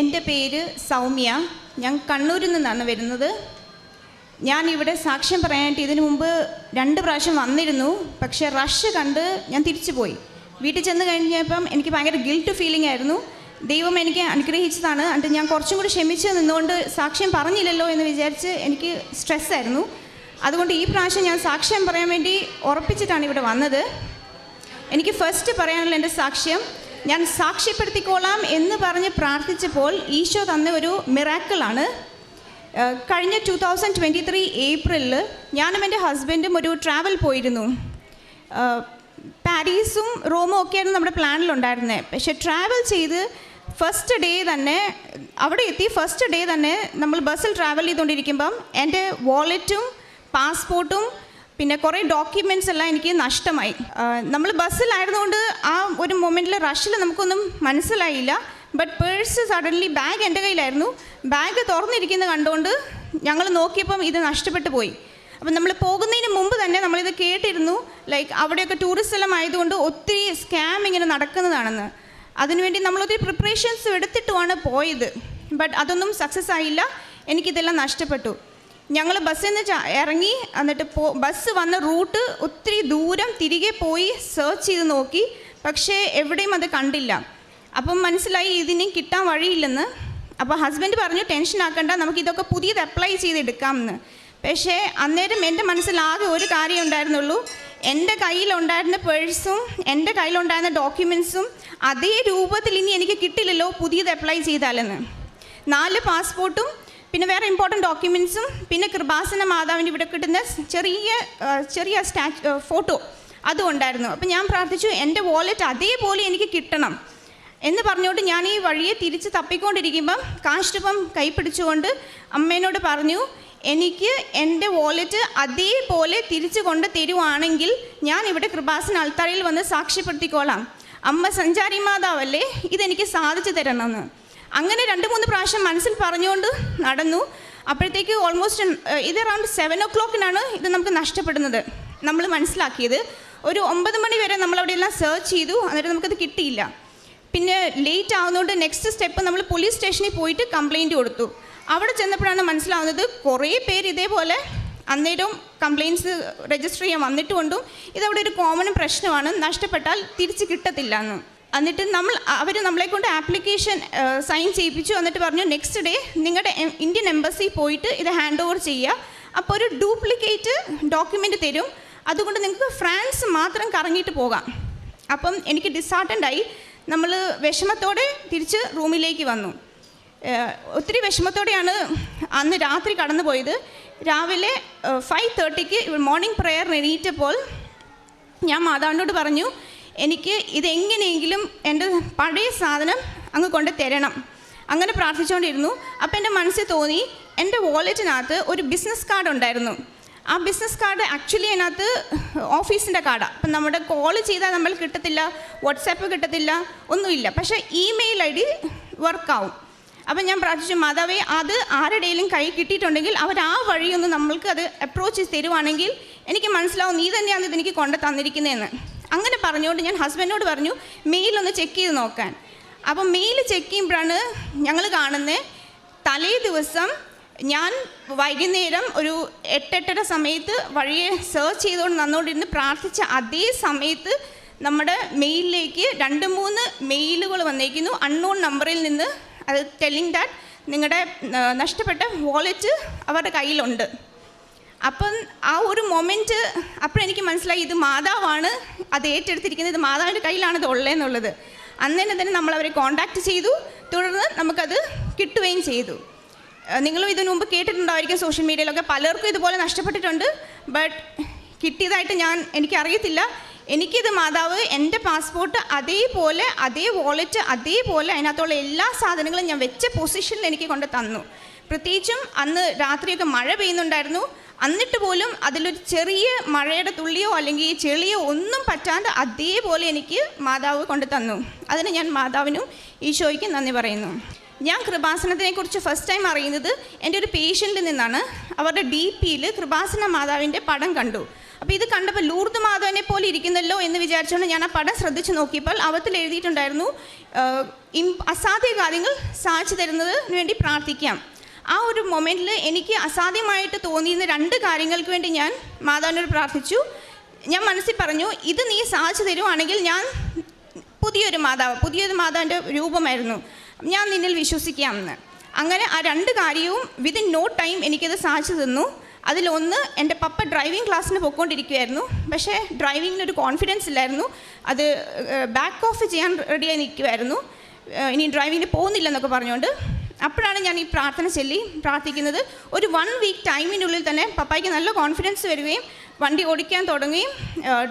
എന്റെ പേര് സൗമ്യ. ഞാൻ കണ്ണൂരിൽ നിന്നാണ് വരുന്നത്. ഞാൻ ഇവിടെ സാക്ഷ്യം പറയാനായിട്ട് ഇതിനു മുമ്പ് രണ്ട് പ്രാവശ്യം വന്നിരുന്നു. പക്ഷേ റഷ് കണ്ട് ഞാൻ തിരിച്ചു പോയി. വീട്ടിൽ ചെന്ന് കഴിഞ്ഞപ്പം എനിക്ക് ഭയങ്കര ഗിൽട്ട് ഫീലിംഗ് ആയിരുന്നു. ദൈവം എനിക്ക് അനുഗ്രഹിച്ചതാണ്. എന്നിട്ട് ഞാൻ കുറച്ചും കൂടി ക്ഷമിച്ച് നിന്നുകൊണ്ട് സാക്ഷ്യം പറഞ്ഞില്ലല്ലോ എന്ന് വിചാരിച്ച് എനിക്ക് സ്ട്രെസ്സായിരുന്നു അതുകൊണ്ട് ഈ പ്രാവശ്യം ഞാൻ സാക്ഷ്യം പറയാൻ വേണ്ടി ഉറപ്പിച്ചിട്ടാണ് ഇവിടെ വന്നത്. എനിക്ക് ഫസ്റ്റ് പറയാനുള്ള എന്റെ സാക്ഷ്യം ഞാൻ സാക്ഷ്യപ്പെടുത്തിക്കോളാം എന്ന് പറഞ്ഞ് പ്രാർത്ഥിച്ചപ്പോൾ ഈശോ തന്ന ഒരു മിറാക്കിളാണ്. കഴിഞ്ഞ ടു തൗസൻഡ് ട്വന്റി ത്രീ ഏപ്രിലിൽ ഞാനും എന്റെ ഹസ്ബൻഡും ഒരു ട്രാവൽ പോയിരുന്നു. പാരീസും റോമും ഒക്കെയായിരുന്നു നമ്മുടെ പ്ലാനിലുണ്ടായിരുന്നത് പക്ഷെ ട്രാവൽ ചെയ്ത് ഫസ്റ്റ് ഡേ തന്നെ അവിടെ എത്തി ഫസ്റ്റ് ഡേ തന്നെ നമ്മൾ ബസ്സിൽ ട്രാവൽ ചെയ്തുകൊണ്ടിരിക്കുമ്പം എന്റെ വാലറ്റും പാസ്പോർട്ടും പിന്നെ കുറേ ഡോക്യുമെന്റ്സ് എല്ലാം എനിക്ക് നഷ്ടമായി. നമ്മൾ ബസ്സിലായിരുന്നുകൊണ്ട് ആ ഒരു മൊമെന്റിൽ റഷിൽ നമുക്കൊന്നും മനസ്സിലായില്ല. ബട്ട് പേഴ്സ് സഡൻലി ബാഗ് എന്റെ കയ്യിലായിരുന്നു. ബാഗ് തുറന്നിരിക്കുന്നത് കണ്ടുകൊണ്ട് ഞങ്ങൾ നോക്കിയപ്പം ഇത് നഷ്ടപ്പെട്ടു പോയി. അപ്പം നമ്മൾ പോകുന്നതിന് മുമ്പ് തന്നെ നമ്മളിത് കേട്ടിരുന്നു. ലൈക്ക് അവിടെയൊക്കെ ടൂറിസ്റ്റ് സ്ഥലം ആയതുകൊണ്ട് ഒത്തിരി സ്കാം ഇങ്ങനെ നടക്കുന്നതാണെന്ന്. അതിനുവേണ്ടി നമ്മളൊത്തിരി പ്രിപ്പറേഷൻസ് എടുത്തിട്ടുമാണ് പോയത്. ബട്ട് അതൊന്നും സക്സസ് ആയില്ല. എനിക്കിതെല്ലാം നഷ്ടപ്പെട്ടു. ഞങ്ങൾ ബസ്സിൽ നിന്ന് ഇറങ്ങി എന്നിട്ട് പോ ബസ് വന്ന റൂട്ട് ഒത്തിരി ദൂരം തിരികെ പോയി സെർച്ച് ചെയ്ത് നോക്കി. പക്ഷേ എവിടെയും അത് കണ്ടില്ല. അപ്പം മനസ്സിലായി ഇതിന് കിട്ടാൻ വഴിയില്ലെന്ന്. അപ്പോൾ ഹസ്ബൻഡ് പറഞ്ഞു ടെൻഷൻ ആക്കണ്ട നമുക്ക് ഇതൊക്കെ പുതിയത് അപ്ലൈ ചെയ്തെടുക്കാമെന്ന് പക്ഷേ അന്നേരം എന്റെ മനസ്സിൽ ആകെ ഒരു കാര്യം ഉണ്ടായിരുന്നുള്ളൂ. എന്റെ കയ്യിലുണ്ടായിരുന്ന പേഴ്സും എന്റെ കയ്യിലുണ്ടായിരുന്ന ഡോക്യുമെൻസും അതേ രൂപത്തിൽ ഇനി എനിക്ക് കിട്ടില്ലല്ലോ പുതിയത് അപ്ലൈ ചെയ്താലെന്ന്. നാല് പാസ്പോർട്ടും പിന്നെ വേറെ ഇമ്പോർട്ടന്റ് ഡോക്യുമെൻസും പിന്നെ കൃപാസന മാതാവിന്റെ ഇവിടെ കിട്ടുന്ന ചെറിയ ചെറിയ സ്റ്റാച്ചു ഫോട്ടോ അതും ഉണ്ടായിരുന്നു അപ്പം ഞാൻ പ്രാർത്ഥിച്ചു എന്റെ വാലറ്റ് അതേപോലെ എനിക്ക് കിട്ടണം. എന്ന് പറഞ്ഞുകൊണ്ട് ഞാൻ ഈ വഴിയെ തിരിച്ച് തപ്പിക്കൊണ്ടിരിക്കുമ്പം കാഷ്ടപ്പം കൈ പിടിച്ചുകൊണ്ട് അമ്മേനോട് പറഞ്ഞു എനിക്ക് എന്റെ വാലറ്റ് അതേപോലെ തിരിച്ചു കൊണ്ട് തരുവാണെങ്കിൽ ഞാൻ ഇവിടെ കൃപാസന അൾത്താരയിൽ വന്ന് സാക്ഷ്യപ്പെടുത്തിക്കോളാം. അമ്മ സഞ്ചാരി മാതാവല്ലേ ഇതെനിക്ക് സാധിച്ചു തരണമെന്ന്. അങ്ങനെ രണ്ട് മൂന്ന് പ്രാവശ്യം മനസ്സിൽ പറഞ്ഞുകൊണ്ട് നടന്നു. അപ്പോഴത്തേക്ക് ഓൾമോസ്റ്റ് ഇത് അറൗണ്ട് സെവൻ ഒ ക്ലോക്കിനാണ് ഇത് നമുക്ക് നഷ്ടപ്പെടുന്നത്. നമ്മൾ മനസ്സിലാക്കിയത്. ഒരു ഒമ്പത് മണി വരെ നമ്മൾ എല്ലാം സെർച്ച് ചെയ്തു. എന്നിട്ട് നമുക്കത് കിട്ടിയില്ല. പിന്നെ ലേറ്റ് ആവുന്നതുകൊണ്ട് നെക്സ്റ്റ് സ്റ്റെപ്പ് നമ്മൾ പോലീസ് സ്റ്റേഷനിൽ പോയിട്ട് കംപ്ലയിന്റ് കൊടുത്തു. അവിടെ ചെന്നപ്പോഴാണ് മനസ്സിലാവുന്നത് കുറേ പേര് ഇതേപോലെ അന്നേരം കംപ്ലയിൻസ് രജിസ്റ്റർ ചെയ്യാൻ വന്നിട്ടുകൊണ്ടും ഇതവിടെ ഒരു കോമൺ പ്രശ്നമാണ്. നഷ്ടപ്പെട്ടാൽ തിരിച്ച് കിട്ടത്തില്ല എന്ന്. എന്നിട്ട് നമ്മൾ അവർ നമ്മളെ കൊണ്ട് ആപ്ലിക്കേഷൻ സൈൻ ചെയ്യിപ്പിച്ചു. എന്നിട്ട് പറഞ്ഞു നെക്സ്റ്റ് ഡേ നിങ്ങളുടെ ഇന്ത്യൻ എംബസി പോയിട്ട് ഇത് ഹാൻഡ് ഓവർ ചെയ്യുക അപ്പോൾ ഒരു ഡ്യൂപ്ലിക്കേറ്റ് ഡോക്യുമെന്റ് തരും. അതുകൊണ്ട് നിങ്ങൾക്ക് ഫ്രാൻസ് മാത്രം കറങ്ങിയിട്ട് പോകാം. അപ്പം എനിക്ക് ഡിസാർട്ടന്റായി നമ്മൾ വിഷമത്തോടെ തിരിച്ച് റൂമിലേക്ക് വന്നു. ഒത്തിരി വിഷമത്തോടെയാണ് അന്ന് രാത്രി കടന്നു പോയത്. രാവിലെ ഫൈവ് തേർട്ടിക്ക് മോർണിംഗ് പ്രെയർ എണീറ്റപ്പോൾ ഞാൻ മാതാവിനോട് പറഞ്ഞു എനിക്ക് ഇതെങ്ങനെയെങ്കിലും എന്റെ പഴയ സാധനം അങ്ങ് കൊണ്ട് തരണം. അങ്ങനെ പ്രാർത്ഥിച്ചുകൊണ്ടിരുന്നു. അപ്പോൾ എന്റെ മനസ്സിൽ തോന്നി എന്റെ വാലറ്റിനകത്ത് ഒരു ബിസിനസ് കാർഡ് ഉണ്ടായിരുന്നു. ആ ബിസിനസ് കാർഡ് ആക്ച്വലി അതിനകത്ത് ഓഫീസിന്റെ കാർഡാണ് അപ്പം നമ്മുടെ കോൾ ചെയ്താൽ നമ്മൾ കിട്ടത്തില്ല വാട്സാപ്പ് കിട്ടത്തില്ല ഒന്നുമില്ല. പക്ഷേ ഇമെയിൽ ഐ ഡി വർക്കാവും അപ്പം ഞാൻ പ്രാർത്ഥിച്ചു മാതാവേ അത് ആരുടെയും കൈ കിട്ടിയിട്ടുണ്ടെങ്കിൽ അവർ ആ വഴിയൊന്ന് നമ്മൾക്ക് അത് അപ്രോച്ച് തരുവാണെങ്കിൽ എനിക്ക് മനസ്സിലാവും നീ തന്നെയാണ് ഇതെനിക്ക് കൊണ്ട് തന്നിരിക്കുന്നതെന്ന്. അങ്ങനെ പറഞ്ഞുകൊണ്ട് ഞാൻ ഹസ്ബൻഡിനോട് പറഞ്ഞു മെയിലൊന്ന് ചെക്ക് ചെയ്ത് നോക്കാൻ. അപ്പം മെയിൽ ചെക്ക് ചെയ്യുമ്പോഴാണ് ഞങ്ങൾ കാണുന്നത് തലേ ദിവസം ഞാൻ വൈകുന്നേരം ഒരു എട്ടെട്ടര സമയത്ത് വഴിയെ സെർച്ച് ചെയ്തുകൊണ്ട് നന്നുകൊണ്ടിരുന്ന് പ്രാർത്ഥിച്ച അതേ സമയത്ത് നമ്മുടെ മെയിലിലേക്ക് രണ്ട് മൂന്ന് മെയിലുകൾ വന്നേക്കുന്നു. അൺനോൺ നമ്പറിൽ നിന്ന് അത് ടെല്ലിങ് ദാറ്റ് നിങ്ങളുടെ നഷ്ടപ്പെട്ട വാലറ്റ് അവരുടെ കയ്യിലുണ്ട്. അപ്പം ആ ഒരു മൊമെന്റ് അപ്പോഴെനിക്ക് മനസ്സിലായി ഇത് മാതാവാണ് അത് ഏറ്റെടുത്തിരിക്കുന്നത് ഇത് മാതാവിന്റെ കയ്യിലാണ് ഇത് ഉള്ളതെന്നുള്ളത് അന്ന് തന്നെ തന്നെ നമ്മൾ അവരെ കോൺടാക്റ്റ് ചെയ്തു തുടർന്ന് നമുക്കത് കിട്ടുകയും ചെയ്തു. നിങ്ങളും ഇതിനു മുമ്പ് കേട്ടിട്ടുണ്ടായിരിക്കും സോഷ്യൽ മീഡിയയിലൊക്കെ പലർക്കും ഇതുപോലെ നഷ്ടപ്പെട്ടിട്ടുണ്ട് ബട്ട് കിട്ടിയതായിട്ട് ഞാൻ എനിക്കറിയത്തില്ല. എനിക്കിത് മാതാവ് എന്റെ പാസ്പോർട്ട് അതേപോലെ അതേ വാലറ്റ് അതേപോലെ അതിനകത്തുള്ള എല്ലാ സാധനങ്ങളും ഞാൻ വെച്ച പൊസിഷനിൽ എനിക്ക് കൊണ്ട് തന്നു. പ്രത്യേകിച്ചും അന്ന് രാത്രിയൊക്കെ മഴ പെയ്യുന്നുണ്ടായിരുന്നു. എന്നിട്ട് പോലും അതിലൊരു ചെറിയ മഴയുടെ തുള്ളിയോ അല്ലെങ്കിൽ ചെളിയോ ഒന്നും പറ്റാതെ അതേപോലെ എനിക്ക് മാതാവ് കൊണ്ട് തന്നു. അതിന് ഞാൻ മാതാവിനും ഈശോയ്ക്കും നന്ദി പറയുന്നു. ഞാൻ കൃപാസനത്തിനെക്കുറിച്ച് ഫസ്റ്റ് ടൈം അറിയുന്നത് എന്റെ ഒരു പേഷ്യന്റിൽ നിന്നാണ്. അവരുടെ ഡി പിയിൽ കൃപാസന മാതാവിന്റെ പടം കണ്ടു. അപ്പോൾ ഇത് കണ്ടപ്പോൾ ലൂർദ് മാധവനെ പോലെ ഇരിക്കുന്നല്ലോ എന്ന് വിചാരിച്ചുകൊണ്ട് ഞാൻ ആ പടം ശ്രദ്ധിച്ച് നോക്കിയപ്പോൾ അവത്തിൽ എഴുതിയിട്ടുണ്ടായിരുന്നു അസാധ്യ കാര്യങ്ങൾ സാധിച്ചു തരുന്നതിന് വേണ്ടി പ്രാർത്ഥിക്കാം. ആ ഒരു മൊമെന്റിൽ എനിക്ക് അസാധ്യമായിട്ട് തോന്നിയിരുന്ന രണ്ട് കാര്യങ്ങൾക്ക് വേണ്ടി ഞാൻ മാതാവിനോട് പ്രാർത്ഥിച്ചു. ഞാൻ മനസ്സിൽ പറഞ്ഞു ഇത് നീ സാധിച്ചു തരുവാണെങ്കിൽ ഞാൻ പുതിയൊരു മാതാവ് പുതിയൊരു മാതാവിന്റെ രൂപമായിരുന്നു. ഞാൻ നിന്നിൽ വിശ്വസിക്കാമെന്ന്. അങ്ങനെ ആ രണ്ട് കാര്യവും വിതിൻ നോ ടൈം എനിക്കത് സാധിച്ചു തന്നു. അതിലൊന്ന് എന്റെ പപ്പ ഡ്രൈവിംഗ് ക്ലാസ്സിന് പോയിക്കൊണ്ടിരിക്കുമായിരുന്നു പക്ഷേ ഡ്രൈവിങ്ങിനൊരു കോൺഫിഡൻസ് ഇല്ലായിരുന്നു. അത് ബാക്ക് ഓഫ് ചെയ്യാൻ റെഡിയായി നിൽക്കുമായിരുന്നു ഇനി ഡ്രൈവിങ്ങിന് പോകുന്നില്ലെന്നൊക്കെ പറഞ്ഞുകൊണ്ട് അപ്പോഴാണ് ഞാൻ ഈ പ്രാർത്ഥന ചൊല്ലി പ്രാർത്ഥിക്കുന്നത്. ഒരു വൺ വീക്ക് ടൈമിനുള്ളിൽ തന്നെ പപ്പായ്ക്ക് നല്ല കോൺഫിഡൻസ് വരികയും വണ്ടി ഓടിക്കാൻ തുടങ്ങുകയും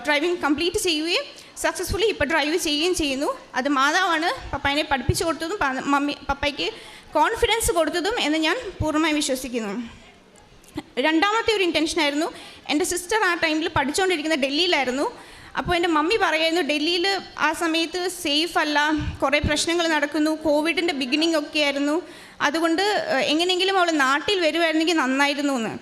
ഡ്രൈവിംഗ് കംപ്ലീറ്റ് ചെയ്യുകയും സക്സസ്ഫുള്ളി ഇപ്പോൾ ഡ്രൈവ് ചെയ്യുകയും ചെയ്യുന്നു. അത് മാതാവാണ് പപ്പായനെ പഠിപ്പിച്ചു കൊടുത്തതും മമ്മി പപ്പായ്ക്ക് കോൺഫിഡൻസ് കൊടുത്തതും എന്ന് ഞാൻ പൂർണമായി വിശ്വസിക്കുന്നു. രണ്ടാമത്തെ ഒരു ഇന്റൻഷനായിരുന്നു എന്റെ സിസ്റ്റർ ആ ടൈമിൽ പഠിച്ചുകൊണ്ടിരിക്കുന്ന ഡൽഹിയിലായിരുന്നു. അപ്പോൾ എന്റെ മമ്മി പറയായിരുന്നു ഡൽഹിയിൽ ആ സമയത്ത് സേഫ് അല്ല. കുറേ പ്രശ്നങ്ങൾ നടക്കുന്നു. കോവിഡിന്റെ ബിഗിനിങ് ഒക്കെ ആയിരുന്നു അതുകൊണ്ട് എങ്ങനെയെങ്കിലും അവൾ നാട്ടിൽ വരുമായിരുന്നെങ്കിൽ നന്നായിരുന്നു എന്ന്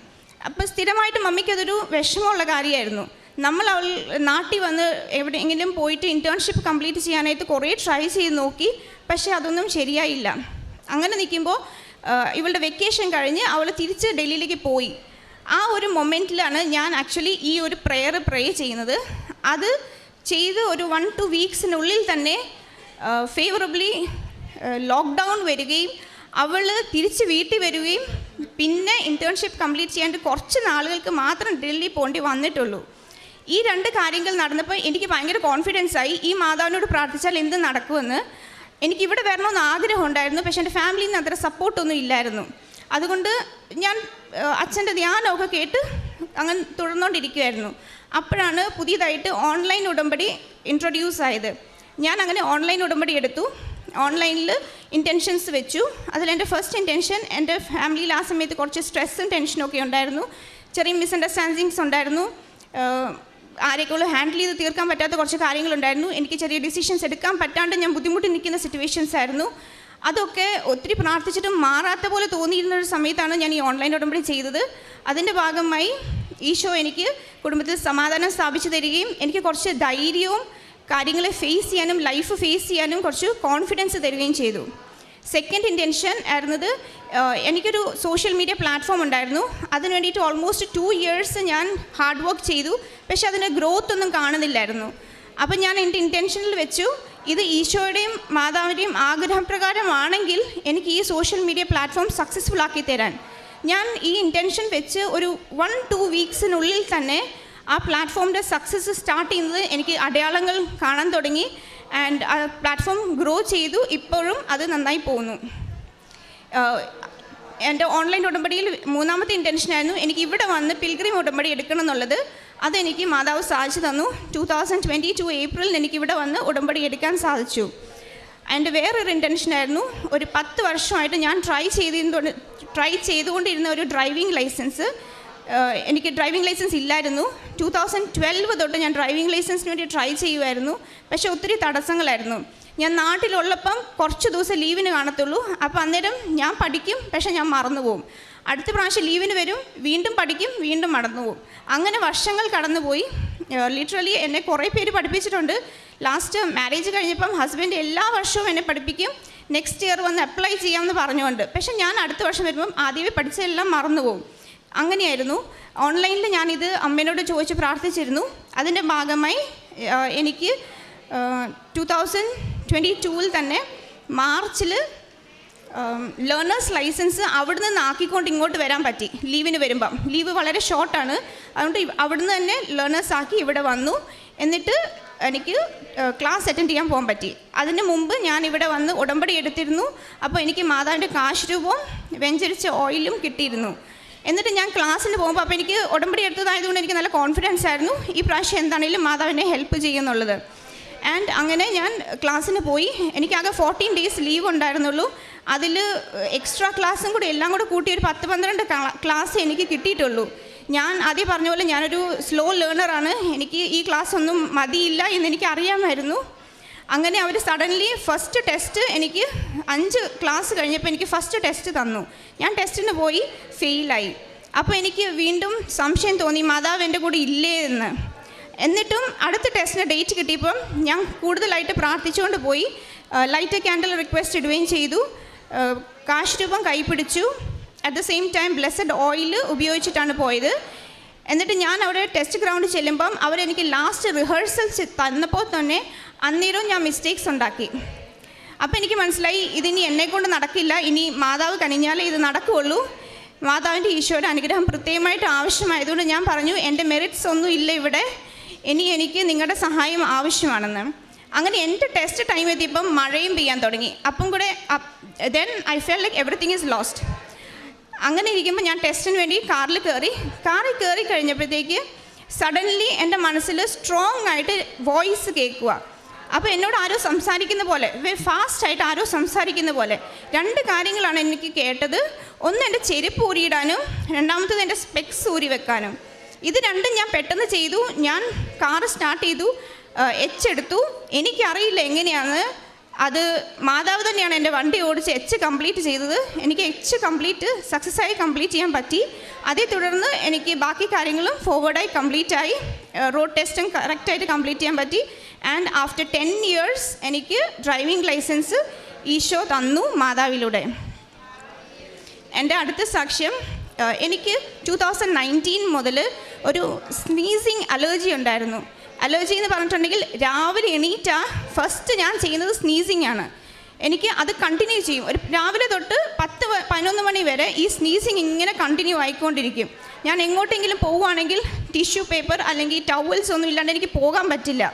അപ്പോൾ സ്ഥിരമായിട്ട് മമ്മിക്ക് അതൊരു വിഷമമുള്ള കാര്യമായിരുന്നു നമ്മൾ അവൾ നാട്ടിൽ വന്ന് എവിടെയെങ്കിലും പോയിട്ട് ഇന്റേൺഷിപ്പ് കംപ്ലീറ്റ് ചെയ്യാനായിട്ട് കുറേ ട്രൈ ചെയ്ത് നോക്കി. പക്ഷേ അതൊന്നും ശരിയായില്ല. അങ്ങനെ നിൽക്കുമ്പോൾ ഇവളുടെ വെക്കേഷൻ കഴിഞ്ഞ് അവൾ തിരിച്ച് ഡൽഹിയിലേക്ക് പോയി. ആ ഒരു മൊമെന്റിലാണ് ഞാൻ ആക്ച്വലി ഈ ഒരു പ്രെയർ പ്രേ ചെയ്യുന്നത്. അത് ചെയ്ത് ഒരു വൺ ടു വീക്സിനുള്ളിൽ തന്നെ ഫേവറബ്ലി ലോക്ക്ഡൗൺ വരികയും അവൾ തിരിച്ച് വീട്ടിൽ വരികയും പിന്നെ ഇന്റേൺഷിപ്പ് കംപ്ലീറ്റ് ചെയ്യാണ്ട് കുറച്ച് നാളുകൾക്ക് മാത്രം ഡൽഹി പോകേണ്ടി വന്നിട്ടുള്ളൂ. ഈ രണ്ട് കാര്യങ്ങൾ നടന്നപ്പോൾ എനിക്ക് ഭയങ്കര കോൺഫിഡൻസ് ആയി. ഈ മാതാവിനോട് പ്രാർത്ഥിച്ചാൽ എന്ത് നടക്കുമെന്ന്. എനിക്ക് ഇവിടെ വരണമെന്ന് ആഗ്രഹം ഉണ്ടായിരുന്നു. പക്ഷേ എന്റെ ഫാമിലിയിൽ നിന്ന് അത്ര സപ്പോർട്ടൊന്നും ഇല്ലായിരുന്നു. അതുകൊണ്ട് ഞാൻ അച്ഛന്റെ ധ്യാനമൊക്കെ കേട്ട് അങ്ങനെ തുടർന്നുകൊണ്ടിരിക്കുമായിരുന്നു അപ്പോഴാണ് പുതിയതായിട്ട് ഓൺലൈൻ ഉടമ്പടി ഇൻട്രൊഡ്യൂസ് ആയത്. ഞാൻ അങ്ങനെ ഓൺലൈൻ ഉടമ്പടി എടുത്തു. ഓൺലൈനിൽ ഇന്റൻഷൻസ് വെച്ചു. അതിലെന്റെ ഫസ്റ്റ് ഇന്റൻഷൻ എന്റെ ഫാമിലിയിൽ ആ സമയത്ത് കുറച്ച് സ്ട്രെസ്സും ടെൻഷനും ഒക്കെ ഉണ്ടായിരുന്നു. ചെറിയ മിസ്അണ്ടർസ്റ്റാൻഡിങ്സ് ഉണ്ടായിരുന്നു. ആരെയൊക്കെയുള്ള ഹാൻഡിൽ ചെയ്ത് തീർക്കാൻ പറ്റാത്ത കുറച്ച് കാര്യങ്ങളുണ്ടായിരുന്നു എനിക്ക് ചെറിയ ഡിസിഷൻസ് എടുക്കാൻ പറ്റാണ്ട് ഞാൻ ബുദ്ധിമുട്ടി നിൽക്കുന്ന സിറ്റുവേഷൻസ് ആയിരുന്നു. അതൊക്കെ ഒത്തിരി പ്രാർത്ഥിച്ചിട്ടും മാറാത്ത പോലെ തോന്നിയിരുന്ന ഒരു സമയത്താണ് ഞാൻ ഈ ഓൺലൈൻ ഉടമ്പടി ചെയ്തത്. അതിന്റെ ഭാഗമായി ഈശോ എനിക്ക് കുടുംബത്തിൽ സമാധാനം സ്ഥാപിച്ചു തരികയും എനിക്ക് കുറച്ച് ധൈര്യവും കാര്യങ്ങളെ ഫേസ് ചെയ്യാനും ലൈഫ് ഫേസ് ചെയ്യാനും കുറച്ച് കോൺഫിഡൻസ് തരികയും ചെയ്തു. സെക്കൻഡ് ഇന്റൻഷൻ ആയിരുന്നത് എനിക്കൊരു സോഷ്യൽ മീഡിയ പ്ലാറ്റ്ഫോം ഉണ്ടായിരുന്നു. അതിന് വേണ്ടിയിട്ട് ഓൾമോസ്റ്റ് ടു ഇയേഴ്സ് ഞാൻ ഹാർഡ് വർക്ക് ചെയ്തു. പക്ഷേ അതിന് ഗ്രോത്ത് ഒന്നും കാണുന്നില്ലായിരുന്നു. അപ്പം ഞാൻ എന്റെ ഇന്റൻഷനിൽ വെച്ചു ഇത് ഈശോയുടെയും മാതാവിന്റെയും ആഗ്രഹപ്രകാരമാണെങ്കിൽ എനിക്ക് ഈ സോഷ്യൽ മീഡിയ പ്ലാറ്റ്ഫോം സക്സസ്ഫുൾ ആക്കി തരാൻ. ഞാൻ ഈ ഇന്റൻഷൻ വെച്ച് ഒരു വൺ ടു വീക്സിനുള്ളിൽ തന്നെ ആ പ്ലാറ്റ്ഫോമിന്റെ സക്സസ് സ്റ്റാർട്ട് ചെയ്യുന്നത് എനിക്ക് അടയാളങ്ങൾ കാണാൻ തുടങ്ങി. ആൻഡ് ആ പ്ലാറ്റ്ഫോം ഗ്രോ ചെയ്തു. ഇപ്പോഴും അത് നന്നായി പോകുന്നു. എന്റെ ഓൺലൈൻ ഉടമ്പടിയിൽ മൂന്നാമത്തെ ഇന്റൻഷനായിരുന്നു എനിക്ക് ഇവിടെ വന്ന് പിൽഗ്രിം ഉടമ്പടി എടുക്കണം എന്നുള്ളത്. അതെനിക്ക് മാതാവ് സാധിച്ചു തന്നു. ടു തൗസൻഡ് ട്വന്റി ടു ഏപ്രിലിൽ എനിക്ക് ഇവിടെ വന്ന് ഉടമ്പടി എടുക്കാൻ സാധിച്ചു. എന്റെ വേറൊരു ഇന്റൻഷനായിരുന്നു ഒരു പത്ത് വർഷമായിട്ട് ഞാൻ ട്രൈ ചെയ്തുകൊണ്ട് ട്രൈ ചെയ്തുകൊണ്ടിരുന്ന ഒരു ഡ്രൈവിംഗ് ലൈസൻസ് എനിക്ക് ഡ്രൈവിംഗ് ലൈസൻസ് ഇല്ലായിരുന്നു. ടു തൗസൻഡ് ട്വൽവ് തൊട്ട് ഞാൻ ഡ്രൈവിംഗ് ലൈസൻസിന് വേണ്ടി ട്രൈ ചെയ്യുമായിരുന്നു പക്ഷേ ഒത്തിരി തടസ്സങ്ങളായിരുന്നു. ഞാൻ നാട്ടിലുള്ളപ്പം കുറച്ച് ദിവസം ലീവിന് കാണത്തുള്ളൂ. അപ്പോൾ അന്നേരം ഞാൻ പഠിക്കും പക്ഷേ ഞാൻ മറന്നു പോകും അടുത്ത പ്രാവശ്യം ലീവിന് വരും വീണ്ടും പഠിക്കും വീണ്ടും മടന്നു പോകും അങ്ങനെ വർഷങ്ങൾ കടന്നുപോയി. ലിറ്ററലി എന്നെ കുറേ പേര് പഠിപ്പിച്ചിട്ടുണ്ട്. ലാസ്റ്റ് മാരേജ് കഴിഞ്ഞപ്പം ഹസ്ബൻഡ് എല്ലാ വർഷവും എന്നെ പഠിപ്പിക്കും. നെക്സ്റ്റ് ഇയർ വന്ന് അപ്ലൈ ചെയ്യാമെന്ന് പറഞ്ഞുകൊണ്ട്. പക്ഷെ ഞാൻ അടുത്ത വർഷം വരുമ്പം ആദ്യമേ പഠിച്ചതെല്ലാം മറന്നുപോകും. അങ്ങനെയായിരുന്നു. ഓൺലൈനിൽ ഞാനിത് അമ്മേനോട് ചോദിച്ച് പ്രാർത്ഥിച്ചിരുന്നു. അതിന്റെ ഭാഗമായി എനിക്ക് ടു തൗസൻഡ് ട്വന്റി ടൂവിൽ തന്നെ മാർച്ചിൽ ലേണേഴ്സ് ലൈസൻസ് അവിടെ നിന്ന് ആക്കിക്കൊണ്ട് ഇങ്ങോട്ട് വരാൻ പറ്റി ലീവിന് വരുമ്പം. ലീവ് വളരെ ഷോർട്ടാണ് അതുകൊണ്ട് അവിടുന്ന് തന്നെ ലേണേഴ്സ് ആക്കി ഇവിടെ വന്നു. എന്നിട്ട് എനിക്ക് ക്ലാസ് അറ്റൻഡ് ചെയ്യാൻ പോകാൻ പറ്റി. അതിന് മുമ്പ് ഞാൻ ഇവിടെ വന്ന് ഉടമ്പടി എടുത്തിരുന്നു. അപ്പോൾ എനിക്ക് മാതാവിന്റെ കാശ് രൂപവും വെഞ്ചരിച്ച ഓയിലും കിട്ടിയിരുന്നു. എന്നിട്ട് ഞാൻ ക്ലാസ്സിന് പോകുമ്പോൾ അപ്പോൾ എനിക്ക് ഉടമ്പടി എടുത്തതായതുകൊണ്ട് എനിക്ക് നല്ല കോൺഫിഡൻസ് ആയിരുന്നു. ഈ പ്രാവശ്യം എന്താണെങ്കിലും മാതാവിനെ ഹെൽപ്പ് ചെയ്യുന്നുള്ളത് ആൻഡ് അങ്ങനെ ഞാൻ ക്ലാസ്സിന് പോയി. എനിക്കാകെ ഫോർട്ടീൻ ഡേയ്സ് ലീവ് ഉണ്ടായിരുന്നുള്ളൂ. അതിൽ എക്സ്ട്രാ ക്ലാസ്സും കൂടി എല്ലാം കൂടെ കൂട്ടി ഒരു പത്ത് പന്ത്രണ്ട് ക്ലാസ് എനിക്ക് കിട്ടിയിട്ടുള്ളൂ. ഞാൻ ആദ്യം പറഞ്ഞ പോലെ ഞാനൊരു സ്ലോ ലേണറാണ് എനിക്ക് ഈ ക്ലാസ് ഒന്നും മതിയില്ല എന്ന് എനിക്ക് അറിയാമായിരുന്നു. അങ്ങനെ അവർ സഡൻലി ഫസ്റ്റ് ടെസ്റ്റ് എനിക്ക് അഞ്ച് ക്ലാസ് കഴിഞ്ഞപ്പോൾ എനിക്ക് ഫസ്റ്റ് ടെസ്റ്റ് തന്നു. ഞാൻ ടെസ്റ്റിന് പോയി ഫെയിലായി അപ്പോൾ എനിക്ക് വീണ്ടും സംശയം തോന്നി മാതാവ് എന്റെ കൂടെ ഇല്ലേ എന്ന്. എന്നിട്ടും അടുത്ത ടെസ്റ്റിന് ഡേറ്റ് കിട്ടിയപ്പം ഞാൻ കൂടുതലായിട്ട് പ്രാർത്ഥിച്ചുകൊണ്ട് പോയി. ലൈറ്റ് ക്യാൻഡിൽ റിക്വസ്റ്റ് ഇടുകയും ചെയ്തു. കാശ് രൂപം കൈപ്പിടിച്ചു at the same time blessed oil ഉപയോഗിച്ചിട്ടാണ് പോയത്. എന്നിട്ട് ഞാൻ അവിടെ ടെസ്റ്റ് ഗ്രൗണ്ട് ചെല്ലുമ്പം അവരെനിക്ക് ലാസ്റ്റ് റിഹേഴ്സൽ തന്നപ്പോൾ തന്നെ അന്നേരവും ഞാൻ മിസ്റ്റേക്സ് ഉണ്ടാക്കി. അപ്പോൾ എനിക്ക് മനസ്സിലായി ഇതിനി എന്നെക്കൊണ്ട് നടക്കില്ല. ഇനി മാതാവ് കനിഞ്ഞാലേ ഇത് നടക്കുകയുള്ളൂ. മാതാവിന്റെ ഈശോയുടെ അനുഗ്രഹം പ്രത്യേകമായിട്ട് ആവശ്യമായതുകൊണ്ട് ഞാൻ പറഞ്ഞു എന്റെ മെറിറ്റ്സ് ഒന്നും ഇല്ല ഇവിടെ. ഇനി എനിക്ക് നിങ്ങളുടെ സഹായം ആവശ്യമാണെന്ന്. അങ്ങനെ എന്റെ ടെസ്റ്റ് ടൈം എത്തിയപ്പം മഴയും പെയ്യാൻ തുടങ്ങി. അപ്പം കൂടെ then I fell like everything is lost അങ്ങനെ ഇരിക്കുമ്പോൾ ഞാൻ ടെസ്റ്റിന് വേണ്ടി കാറിൽ കയറി. കാറിൽ കയറി കഴിഞ്ഞപ്പോഴത്തേക്ക് സഡൻലി എന്റെ മനസ്സിൽ സ്ട്രോങ് ആയിട്ട് വോയിസ് കേൾക്കുക. അപ്പോൾ എന്നോട് ആരോ സംസാരിക്കുന്ന പോലെ ഫാസ്റ്റ് ആയിട്ട് ആരോ സംസാരിക്കുന്ന പോലെ രണ്ട് കാര്യങ്ങളാണ് എനിക്ക് കേട്ടത്. ഒന്ന് എന്റെ ചെരുപ്പ് ഊരിയിടാനും രണ്ടാമത്തത് എന്റെ സ്പെക്സ് ഊരി വെക്കാനും ഇത് രണ്ടും ഞാൻ പെട്ടെന്ന് ചെയ്തു. ഞാൻ കാറ് സ്റ്റാർട്ട് ചെയ്തു. എച്ച് എടുത്തു. എനിക്കറിയില്ല എങ്ങനെയാണ്. അത് മാതാവ് തന്നെയാണ് എന്റെ വണ്ടി ഓടിച്ച് എച്ച് കംപ്ലീറ്റ് ചെയ്തത്. എനിക്ക് എച്ച് കംപ്ലീറ്റ് സക്സസ് ആയി കംപ്ലീറ്റ് ചെയ്യാൻ പറ്റി. അതേ തുടർന്ന് എനിക്ക് ബാക്കി കാര്യങ്ങളും ഫോർവേഡായി കംപ്ലീറ്റ് ആയി. റോഡ് ടെസ്റ്റും കറക്റ്റായിട്ട് കംപ്ലീറ്റ് ചെയ്യാൻ പറ്റി. ആൻഡ് ആഫ്റ്റർ ടെൻ ഇയേഴ്സ് എനിക്ക് ഡ്രൈവിംഗ് ലൈസൻസ് ഈശോ തന്നു മാതാവിലൂടെ. എന്റെ അടുത്ത സാക്ഷ്യം എനിക്ക് ടു തൗസൻഡ് നയന്റീൻ മുതൽ ഒരു സ്നീസിങ് അലർജി ഉണ്ടായിരുന്നു. അലർജി എന്ന് പറഞ്ഞിട്ടുണ്ടെങ്കിൽ രാവിലെ എണീറ്റാ ഫസ്റ്റ് ഞാൻ ചെയ്യുന്നത് സ്നീസിങ് ആണ്. എനിക്ക് അത് കണ്ടിന്യൂ ചെയ്യും. ഒരു രാവിലെ തൊട്ട് പത്ത് പതിനൊന്ന് മണി വരെ ഈ സ്നീസിങ് ഇങ്ങനെ കണ്ടിന്യൂ ആയിക്കൊണ്ടിരിക്കും. ഞാൻ എങ്ങോട്ടെങ്കിലും പോവുകയാണെങ്കിൽ ടിഷ്യൂ പേപ്പർ അല്ലെങ്കിൽ ടവൽസ് ഒന്നും ഇല്ലാണ്ട് എനിക്ക് പോകാൻ പറ്റില്ല.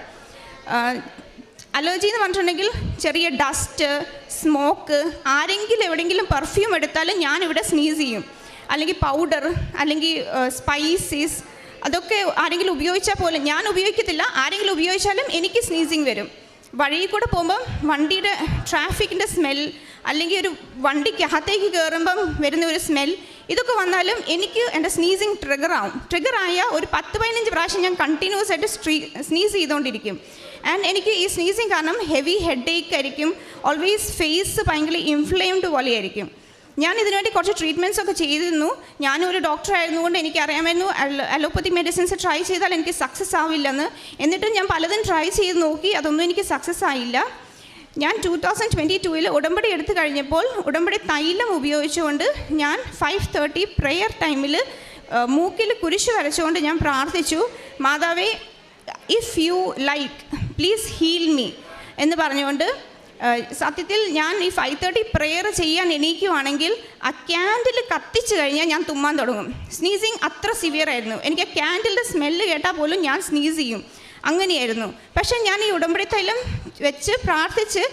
അലർജി എന്ന് പറഞ്ഞിട്ടുണ്ടെങ്കിൽ ചെറിയ ഡസ്റ്റ് സ്മോക്ക് ആരെങ്കിലും എവിടെയെങ്കിലും പെർഫ്യൂം എടുത്താലും ഞാനിവിടെ സ്നീസ് ചെയ്യും. അല്ലെങ്കിൽ പൗഡർ അല്ലെങ്കിൽ സ്പൈസീസ് അതൊക്കെ ആരെങ്കിലും ഉപയോഗിച്ചാൽ പോലും ഞാൻ ഉപയോഗിക്കത്തില്ല. ആരെങ്കിലും ഉപയോഗിച്ചാലും എനിക്ക് സ്നീസിങ് വരും. വഴിയിൽ കൂടെ പോകുമ്പം വണ്ടിയുടെ ട്രാഫിക്കിന്റെ സ്മെൽ അല്ലെങ്കിൽ ഒരു വണ്ടിക്കകത്തേക്ക് കയറുമ്പം വരുന്ന ഒരു സ്മെൽ ഇതൊക്കെ വന്നാലും എനിക്ക് എന്റെ സ്നീസിങ് ട്രിഗർ ആവും. ട്രിഗർ ആയ ഒരു പത്ത് പതിനഞ്ച് പ്രാവശ്യം ഞാൻ കണ്ടിന്യൂസ് ആയിട്ട് സ്ട്രീ സ്നീസ് ചെയ്തുകൊണ്ടിരിക്കും. ആൻഡ് എനിക്ക് ഈ സ്നീസിങ് കാരണം ഹെവി ഹെഡ് ഏക്ക് ആയിരിക്കും. ഓൾവേസ് ഫേസ് ഭയങ്കര ഇൻഫ്ലെയിംഡ് പോലെയായിരിക്കും. ഞാൻ ഇതിനുവേണ്ടി കുറച്ച് ട്രീറ്റ്മെന്റ്സ് ഒക്കെ ചെയ്തിരുന്നു. ഞാനും ഒരു ഡോക്ടർ ആയിരുന്നുകൊണ്ട് എനിക്ക് അറിയാമായിരുന്നു അലോപ്പതി മെഡിസിൻസ് ട്രൈ ചെയ്താൽ എനിക്ക് സക്സസ് ആവില്ലെന്ന്. എന്നിട്ടും ഞാൻ പലതും ട്രൈ ചെയ്ത് നോക്കി അതൊന്നും എനിക്ക് സക്സസ് ആയില്ല. ഞാൻ ടു തൗസൻഡ് ട്വന്റി ടൂവിൽ ഉടമ്പടി എടുത്തു കഴിഞ്ഞപ്പോൾ ഉടമ്പടി തൈലം ഉപയോഗിച്ചുകൊണ്ട് ഞാൻ ഫൈവ് തേർട്ടി പ്രെയർ ടൈമിൽ മൂക്കിൽ കുരിശ് വരച്ചുകൊണ്ട് ഞാൻ പ്രാർത്ഥിച്ചു. മാതാവേ if you like please heal me എന്ന് പറഞ്ഞുകൊണ്ട് സത്യത്തിൽ ഞാൻ ഈ ഫൈവ് തേർട്ടി പ്രെയർ ചെയ്യാൻ എണീക്കുവാണെങ്കിൽ ആ ക്യാൻഡിൽ കത്തിച്ചു കഴിഞ്ഞാൽ ഞാൻ തുമ്മാൻ തുടങ്ങും. സ്നീസിങ് അത്ര സിവിയർ ആയിരുന്നു. എനിക്ക് ആ ക്യാൻഡിലിന്റെ സ്മെല്ല് കേട്ടാൽ പോലും ഞാൻ സ്നീസ് ചെയ്യും. അങ്ങനെയായിരുന്നു. പക്ഷേ ഞാൻ ഈ ഉടമ്പടി തൈലം വെച്ച് പ്രാർത്ഥിച്ച്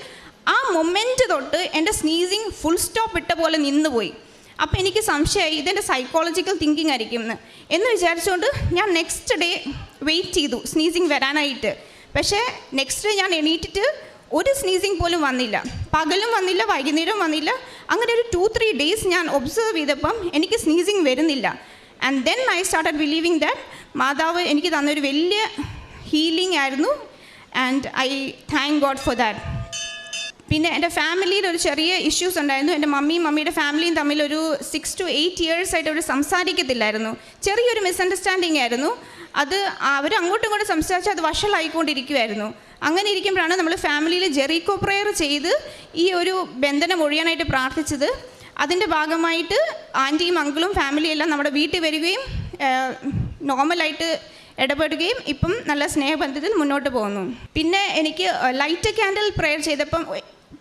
ആ മൊമെന്റ് തൊട്ട് എന്റെ സ്നീസിങ് ഫുൾ സ്റ്റോപ്പ് ഇട്ട പോലെ നിന്നുപോയി. അപ്പോൾ എനിക്ക് സംശയമായി ഇതെന്റെ സൈക്കോളജിക്കൽ തിങ്കിങ് ആയിരിക്കും എന്ന്. എന്ന് വിചാരിച്ചുകൊണ്ട് ഞാൻ നെക്സ്റ്റ് ഡേ വെയിറ്റ് ചെയ്തു സ്നീസിങ് വരാനായിട്ട്. പക്ഷേ നെക്സ്റ്റ് ഡേ ഞാൻ എണീറ്റിട്ട് ഒരു സ്നീസിങ് പോലും വന്നില്ല. പകലും വന്നില്ല വൈകുന്നേരവും വന്നില്ല. അങ്ങനെ ഒരു ടു ത്രീ ഡേയ്സ് ഞാൻ ഒബ്സർവ് ചെയ്തപ്പം എനിക്ക് സ്നീസിങ് വരുന്നില്ല. And then I started believing that മാതാവ് എനിക്ക് തന്നൊരു വലിയ ഹീലിംഗ് ആയിരുന്നു. And I thank God for that പിന്നെ എന്റെ ഫാമിലിയിൽ ഒരു ചെറിയ ഇഷ്യൂസ് ഉണ്ടായിരുന്നു. എന്റെ മമ്മിയും മമ്മിയുടെ ഫാമിലിയും തമ്മിൽ ഒരു സിക്സ് ടു എയ്റ്റ് ഇയേഴ്സ് ആയിട്ട് അവർ സംസാരിക്കത്തില്ലായിരുന്നു. ചെറിയൊരു മിസ്അണ്ടർസ്റ്റാൻഡിങ് ആയിരുന്നു. അത് അവർ അങ്ങോട്ടും ഇങ്ങോട്ടും സംസാരിച്ച് അത് വഷളായിക്കൊണ്ടിരിക്കുമായിരുന്നു അങ്ങനെ ഇരിക്കുമ്പോഴാണ് നമ്മൾ ഫാമിലിയിൽ ജെറിക്കോ പ്രെയർ ചെയ്ത് ഈ ഒരു ബന്ധനം ഒഴിയാനായിട്ട് പ്രാർത്ഥിച്ചത്. അതിന്റെ ഭാഗമായിട്ട് ആന്റിയും അങ്കിളും ഫാമിലിയും എല്ലാം നമ്മുടെ വീട്ടിൽ വരികയും നോർമലായിട്ട് ഇടപെടുകയും ഇപ്പം നല്ല സ്നേഹബന്ധത്തിൽ മുന്നോട്ട് പോകുന്നു. പിന്നെ എനിക്ക് ലൈറ്റ് ക്യാൻഡിൽ പ്രെയർ ചെയ്തപ്പം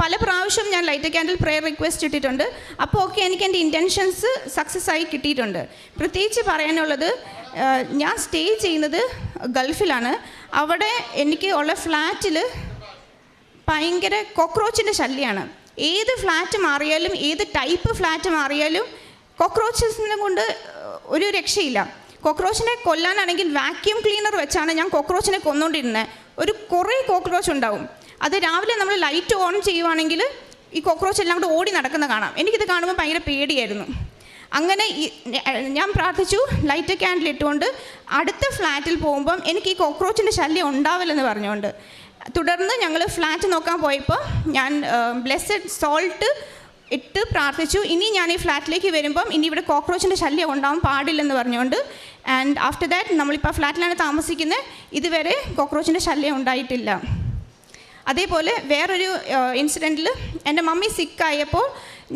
പല പ്രാവശ്യം ഞാൻ ലൈറ്റ് ക്യാൻഡിൽ പ്രെയർ റിക്വസ്റ്റ് ഇട്ടിട്ടുണ്ട്. അപ്പോൾ ഒക്കെ എനിക്ക് എന്റെ ഇന്റൻഷൻസ് സക്സസ് ആയി കിട്ടിയിട്ടുണ്ട്. പ്രത്യേകിച്ച് പറയാനുള്ളത് ഞാൻ സ്റ്റേ ചെയ്യുന്നത് ഗൾഫിലാണ്. അവിടെ എനിക്ക് ഉള്ള ഫ്ലാറ്റിൽ ഭയങ്കര കോക്രോച്ചിന്റെ ശല്യമാണ് ഏത് ഫ്ലാറ്റ് മാറിയാലും ഏത് ടൈപ്പ് ഫ്ലാറ്റ് മാറിയാലും കോക്രോച്ചസിനെ കൊണ്ട് ഒരു രക്ഷയില്ല. കോക്രോച്ചിനെ കൊല്ലാനാണെങ്കിൽ വാക്യൂം ക്ലീനർ വെച്ചാണ് ഞാൻ കോക്രോച്ചിനെ കൊന്നുകൊണ്ടിരുന്നത് ഒരു കുറേ കോക്രോച്ച് ഉണ്ടാവും. അത് രാവിലെ നമ്മൾ ലൈറ്റ് ഓൺ ചെയ്യുവാണെങ്കിൽ ഈ കോക്രോച്ച് എല്ലാം കൂടെ ഓടി നടക്കുന്ന കാണാം. എനിക്കിത് കാണുമ്പോൾ ഭയങ്കര പേടിയായിരുന്നു. അങ്ങനെ ഞാൻ പ്രാർത്ഥിച്ചു ലൈറ്റ് ക്യാൻഡിൽ ഇട്ടുകൊണ്ട് അടുത്ത ഫ്ലാറ്റിൽ പോകുമ്പം എനിക്ക് ഈ കോക്രോച്ചിന്റെ ശല്യം ഉണ്ടാവില്ലെന്ന് പറഞ്ഞുകൊണ്ട് തുടർന്ന് ഞങ്ങൾ ഫ്ലാറ്റ് നോക്കാൻ പോയപ്പോൾ ഞാൻ ബ്ലെസ്സഡ് സോൾട്ട് ഇട്ട് പ്രാർത്ഥിച്ചു. ഇനി ഞാൻ ഈ ഫ്ലാറ്റിലേക്ക് വരുമ്പം ഇനി ഇവിടെ കോക്രോച്ചിന്റെ ശല്യം ഉണ്ടാവാൻ പാടില്ലെന്ന് പറഞ്ഞുകൊണ്ട് ആൻഡ് ആഫ്റ്റർ ദാറ്റ് നമ്മളിപ്പോൾ ഫ്ലാറ്റിലാണ് താമസിക്കുന്നത് ഇതുവരെ കോക്രോച്ചിന്റെ ശല്യം ഉണ്ടായിട്ടില്ല. അതേപോലെ വേറൊരു ഇൻസിഡന്റിൽ എന്റെ മമ്മി സിക്കായപ്പോൾ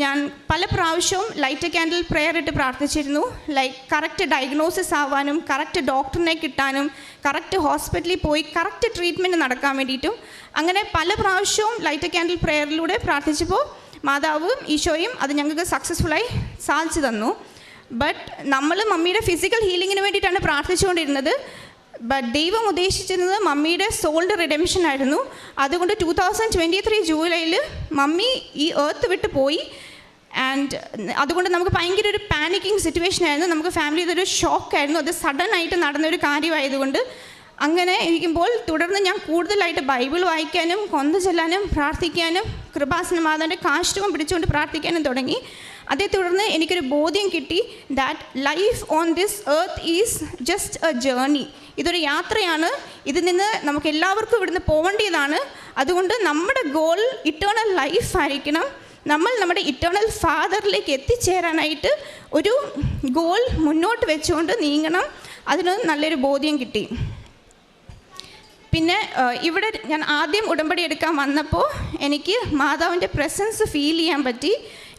ഞാൻ പല പ്രാവശ്യവും ലൈറ്റ് ക്യാൻഡിൽ പ്രെയർ ഇട്ട് പ്രാർത്ഥിച്ചിരുന്നു. ലൈക്ക് കറക്റ്റ് ഡയഗ്നോസിസ് ആവാനും കറക്റ്റ് ഡോക്ടറിനെ കിട്ടാനും കറക്റ്റ് ഹോസ്പിറ്റലിൽ പോയി കറക്റ്റ് ട്രീറ്റ്മെന്റ് നടക്കാൻ വേണ്ടിയിട്ടും അങ്ങനെ പല പ്രാവശ്യവും ലൈറ്റ് ക്യാൻഡിൽ പ്രെയറിലൂടെ പ്രാർത്ഥിച്ചപ്പോൾ മാതാവും ഈശോയും അത് ഞങ്ങൾക്ക് സക്സസ്ഫുള്ളായി സാധിച്ചു തന്നു. ബട്ട് നമ്മൾ മമ്മിയുടെ ഫിസിക്കൽ ഹീലിങ്ങിന് വേണ്ടിയിട്ടാണ് പ്രാർത്ഥിച്ചുകൊണ്ടിരുന്നത്. ബട്ട് ദൈവം ഉദ്ദേശിച്ചിരുന്നത് മമ്മിയുടെ സോൾഡ് റിഡംഷൻ ആയിരുന്നു. അതുകൊണ്ട് ടു തൗസൻഡ് ട്വന്റി ത്രീ ജൂലൈയിൽ മമ്മി ഈ ഏർത്ത് വിട്ട് പോയി. ആൻഡ് അതുകൊണ്ട് നമുക്ക് ഭയങ്കര ഒരു പാനിക്കിങ് സിറ്റുവേഷൻ ആയിരുന്നു. നമുക്ക് ഫാമിലി ഇതൊരു ഷോക്കായിരുന്നു അത് സഡൻ ആയിട്ട് നടന്നൊരു കാര്യമായതുകൊണ്ട് അങ്ങനെ ഇരിക്കുമ്പോൾ തുടർന്ന് ഞാൻ കൂടുതലായിട്ട് ബൈബിൾ വായിക്കാനും കൊന്ത ചെല്ലാനും പ്രാർത്ഥിക്കാനും കൃപാസന മാതാവിന്റെ കാഷ്ടവും പിടിച്ചുകൊണ്ട് പ്രാർത്ഥിക്കാനും തുടങ്ങി. അതേ തുടർന്ന് എനിക്കൊരു ബോധ്യം കിട്ടി that life on this earth is just a journey ഇതൊരു യാത്രയാണ്. ഇതിൽ നിന്ന് നമുക്ക് എല്ലാവർക്കും ഇവിടുന്ന് പോകേണ്ടതാണ്. അതുകൊണ്ട് നമ്മുടെ ഗോൾ ഇറ്റേണൽ ലൈഫ് ആയിരിക്കണം. നമ്മൾ നമ്മുടെ ഇറ്റേണൽ ഫാദറിലേക്ക് എത്തിച്ചേരാനായിട്ട് ഒരു ഗോൾ മുന്നോട്ട് വെച്ചുകൊണ്ട് നീങ്ങണം. അതിന് നല്ലൊരു ബോധ്യം കിട്ടി. പിന്നെ ഇവിടെ ഞാൻ ആദ്യം ഉടമ്പടി എടുക്കാൻ വന്നപ്പോൾ എനിക്ക് മാതാവിന്റെ പ്രസൻസ് ഫീൽ ചെയ്യാൻ പറ്റി.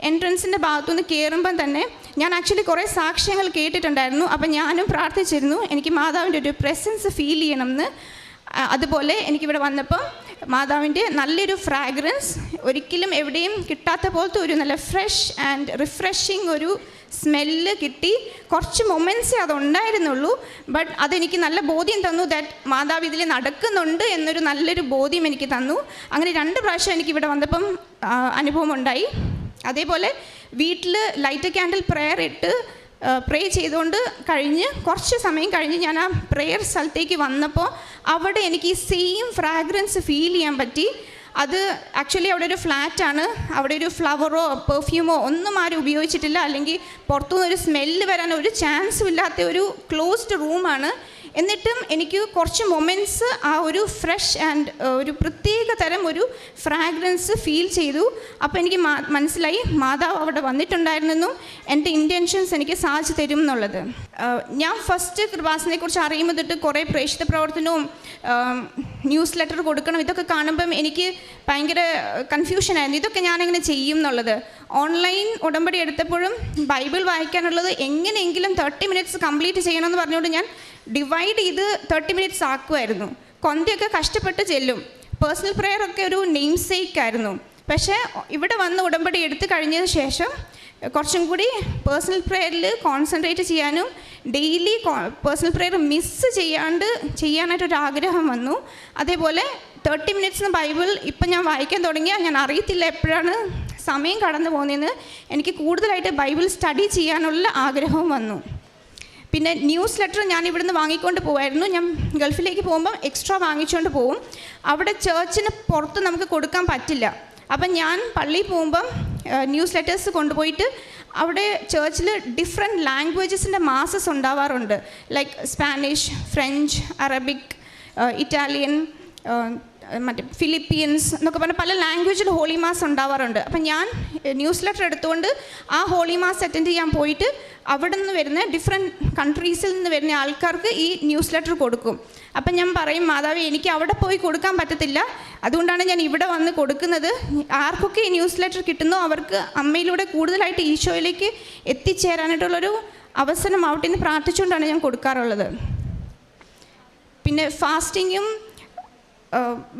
എൻട്രൻസിന്റെ ഭാഗത്തുനിന്ന് കയറുമ്പം തന്നെ ഞാൻ ആക്ച്വലി കുറേ സാക്ഷ്യങ്ങൾ കേട്ടിട്ടുണ്ടായിരുന്നു. അപ്പം ഞാനും പ്രാർത്ഥിച്ചിരുന്നു എനിക്ക് മാതാവിന്റെ ഒരു പ്രസൻസ് ഫീൽ ചെയ്യണമെന്ന്. അതുപോലെ എനിക്കിവിടെ വന്നപ്പോൾ മാതാവിന്റെ നല്ലൊരു ഫ്രാഗ്രൻസ് ഒരിക്കലും എവിടെയും കിട്ടാത്ത പോലത്തെ ഒരു നല്ല ഫ്രഷ് ആൻഡ് റിഫ്രഷിങ് ഒരു സ്മെല്ല് കിട്ടി. കുറച്ച് മൊമെന്റ്സേ അതുണ്ടായിരുന്നുള്ളൂ. ബട്ട് അതെനിക്ക് നല്ല ബോധ്യം തന്നു ദാറ്റ് മാതാവ് ഇതിൽ നടക്കുന്നുണ്ട് എന്നൊരു നല്ലൊരു ബോധ്യം എനിക്ക് തന്നു. അങ്ങനെ രണ്ട് പ്രാവശ്യം എനിക്ക് ഇവിടെ വന്നപ്പം അനുഭവം ഉണ്ടായി അതേപോലെ വീട്ടിൽ ലൈറ്റ് ക്യാൻഡിൽ പ്രെയർ ഇട്ട് പ്രേ ചെയ്തുകൊണ്ട് കഴിഞ്ഞ് കുറച്ച് സമയം കഴിഞ്ഞ് ഞാൻ ആ പ്രെയർ സ്ഥലത്തേക്ക് വന്നപ്പോൾ അവിടെ എനിക്ക് ഈ സെയിം ഫ്രാഗ്രൻസ് ഫീൽ ചെയ്യാൻ പറ്റി. അത് ആക്ച്വലി അവിടെ ഒരു ഫ്ലാറ്റാണ് അവിടെ ഒരു ഫ്ലവറോ പെർഫ്യൂമോ ഒന്നും ആരും ഉപയോഗിച്ചിട്ടില്ല. അല്ലെങ്കിൽ പുറത്തുനിന്ന് ഒരു സ്മെല്ല് വരാൻ ഒരു ചാൻസും ഇല്ലാത്ത ഒരു ക്ലോസ്ഡ് റൂമാണ് എന്നിട്ടും എനിക്ക് കുറച്ച് മൊമെന്റ്സ് ആ ഒരു ഫ്രഷ് ആൻഡ് ഒരു പ്രത്യേക തരം ഒരു ഫ്രാഗ്രൻസ് ഫീൽ ചെയ്തു. അപ്പോൾ എനിക്ക് മനസ്സിലായി മാതാവ് അവിടെ വന്നിട്ടുണ്ടായിരുന്നു എന്റെ ഇന്റൻഷൻസ് എനിക്ക് സാധിച്ചു തരും എന്നുള്ളത്. ഞാൻ ഫസ്റ്റ് കൃപാസനെ കുറിച്ച് അറിയുമ്പോൾ തൊട്ട് കുറേ പ്രേക്ഷിത പ്രവർത്തനവും ന്യൂസ് ലെറ്റർ കൊടുക്കണം. ഇതൊക്കെ കാണുമ്പം എനിക്ക് ഭയങ്കര കൺഫ്യൂഷനായിരുന്നു ഇതൊക്കെ ഞാനെങ്ങനെ ചെയ്യും എന്നുള്ളത്. ഓൺലൈൻ ഉടമ്പടി എടുത്തപ്പോഴും ബൈബിൾ വായിക്കാനുള്ളത് എങ്ങനെയെങ്കിലും തേർട്ടി മിനിറ്റ്സ് കംപ്ലീറ്റ് ചെയ്യണമെന്ന് പറഞ്ഞുകൊണ്ട് ഞാൻ ഡിവൈഡ് ചെയ്ത് തേർട്ടി മിനിറ്റ്സ് ആക്കുമായിരുന്നു. കൊന്തയൊക്കെ കഷ്ടപ്പെട്ട് ചെല്ലും. പേഴ്സണൽ പ്രെയർ ഒക്കെ ഒരു നെയിം സേക്കായിരുന്നു പക്ഷേ ഇവിടെ വന്ന് ഉടമ്പടി എടുത്തു കഴിഞ്ഞതിന് ശേഷം കുറച്ചും കൂടി പേഴ്സണൽ പ്രെയറിൽ കോൺസെൻട്രേറ്റ് ചെയ്യാനും ഡെയിലി പേഴ്സണൽ പ്രെയർ മിസ്സ് ചെയ്യാണ്ട് ചെയ്യാനായിട്ടൊരു ആഗ്രഹം വന്നു. അതേപോലെ തേർട്ടി മിനിറ്റ്സ് ബൈബിൾ ഇപ്പം ഞാൻ വായിക്കാൻ തുടങ്ങിയാൽ ഞാൻ അറിയത്തില്ല എപ്പോഴാണ് സമയം കടന്നു പോകുന്നതെന്ന്. എനിക്ക് കൂടുതലായിട്ട് ബൈബിൾ സ്റ്റഡി ചെയ്യാനുള്ള ആഗ്രഹവും വന്നു. പിന്നെ ന്യൂസ് ലെറ്റർ ഞാൻ ഇവിടുന്ന് വാങ്ങിക്കൊണ്ട് പോകുമായിരുന്നു ഞാൻ ഗൾഫിലേക്ക് പോകുമ്പം എക്സ്ട്രാ വാങ്ങിച്ചുകൊണ്ട് പോകും അവിടെ ചേർച്ചിന് പുറത്ത് നമുക്ക് കൊടുക്കാൻ പറ്റില്ല. അപ്പം ഞാൻ പള്ളിയിൽ പോകുമ്പം ന്യൂസ് ലെറ്റേഴ്സ് കൊണ്ടുപോയിട്ട് അവിടെ ചേർച്ചിൽ ഡിഫറെന്റ് ലാംഗ്വേജസിന്റെ മാസസ് ഉണ്ടാവാറുണ്ട്. Like Spanish French Arabic Italian മറ്റേ ഫിലിപ്പീൻസ് എന്നൊക്കെ പറഞ്ഞ പല ലാംഗ്വേജിൽ ഹോളി മാസ് ഉണ്ടാവാറുണ്ട്. അപ്പം ഞാൻ ന്യൂസ് ലെറ്റർ എടുത്തുകൊണ്ട് ആ ഹോളി മാസ് അറ്റൻഡ് ചെയ്യാൻ പോയിട്ട് അവിടെ നിന്ന് വരുന്ന ഡിഫറെന്റ് കൺട്രീസിൽ നിന്ന് വരുന്ന ആൾക്കാർക്ക് ഈ ന്യൂസ് ലെറ്റർ കൊടുക്കും. അപ്പം ഞാൻ പറയും മാതാവ് എനിക്ക് അവിടെ പോയി കൊടുക്കാൻ പറ്റത്തില്ല. അതുകൊണ്ടാണ് ഞാൻ ഇവിടെ വന്ന് കൊടുക്കുന്നത്. ആർക്കൊക്കെ ഈ ന്യൂസ് ലെറ്റർ കിട്ടുന്നോ അവർക്ക് അമ്മയിലൂടെ കൂടുതലായിട്ട് ഈശോയിലേക്ക് എത്തിച്ചേരാനായിട്ടുള്ളൊരു അവസരം അവിടെ എന്ന് പ്രാർത്ഥിച്ചുകൊണ്ടാണ് ഞാൻ കൊടുക്കാറുള്ളത്. പിന്നെ ഫാസ്റ്റിങ്ങും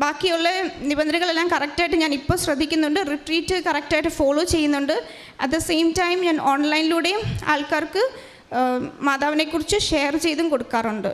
ബാക്കിയുള്ള നിബന്ധനകളെല്ലാം കറക്റ്റായിട്ട് ഞാൻ ഇപ്പോൾ ശ്രദ്ധിക്കുന്നുണ്ട്. റിട്രീറ്റ് കറക്റ്റായിട്ട് ഫോളോ ചെയ്യുന്നുണ്ട്. അറ്റ് ദ സെയിം ടൈം ഞാൻ ഓൺലൈനിലൂടെയും ആൾക്കാർക്ക് മാതാവിനെക്കുറിച്ച് ഷെയർ ചെയ്തും കൊടുക്കാറുണ്ട്.